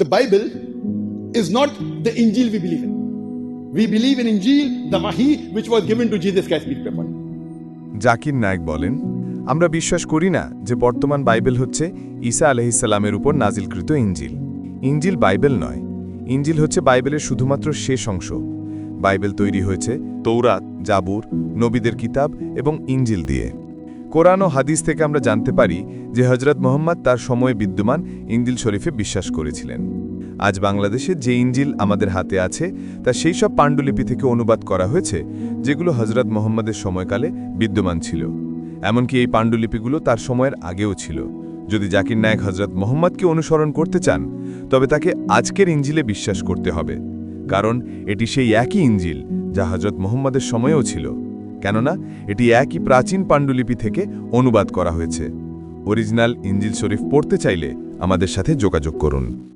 The Bible is not the Injil we believe in. We believe in Injil, the Wahi, which was given to Jesus Christ be upon Zakir Naik বলেন আমরা বিশ্বাস করি না যে বর্তমান Bible হচ্ছে ঈসা আলহিসাল্লামের উপর নাজিলকৃত ইঞ্জিল। ইঞ্জিল বাইবেল নয়। ইঞ্জিল হচ্ছে বাইবেলের শুধুমাত্র শেষ অংশ। বাইবেল তৈরি হয়েছে তৌরাত জাবুর নবীদের কিতাব এবং ইঞ্জিল দিয়ে। কোরআন ও হাদিস থেকে আমরা জানতে পারি যে হজরত মোহাম্মদ তার সময়ে বিদ্যমান ইঞ্জিল শরীফে বিশ্বাস করেছিলেন। আজ বাংলাদেশে যে ইঞ্জিল আমাদের হাতে আছে, তা সেই সব পাণ্ডুলিপি থেকে অনুবাদ করা হয়েছে, যেগুলো হজরত মোহাম্মদের সময়কালে বিদ্যমান ছিল। এমনকি এই পাণ্ডুলিপিগুলো তার সময়ের আগেও ছিল। যদি জাকির নায়ক হজরত মোহাম্মদকে অনুসরণ করতে চান, তবে তাকে আজকের ইঞ্জিলে বিশ্বাস করতে হবে। কারণ এটি সেই একই ইঞ্জিল যা হজরত মোহাম্মদের সময়েও ছিল। কেননা এটি একই প্রাচীন পাণ্ডুলিপি থেকে অনুবাদ করা হয়েছে। অরিজিনাল ইঞ্জিল শরীফ পড়তে চাইলে আমাদের সাথে যোগাযোগ করুন।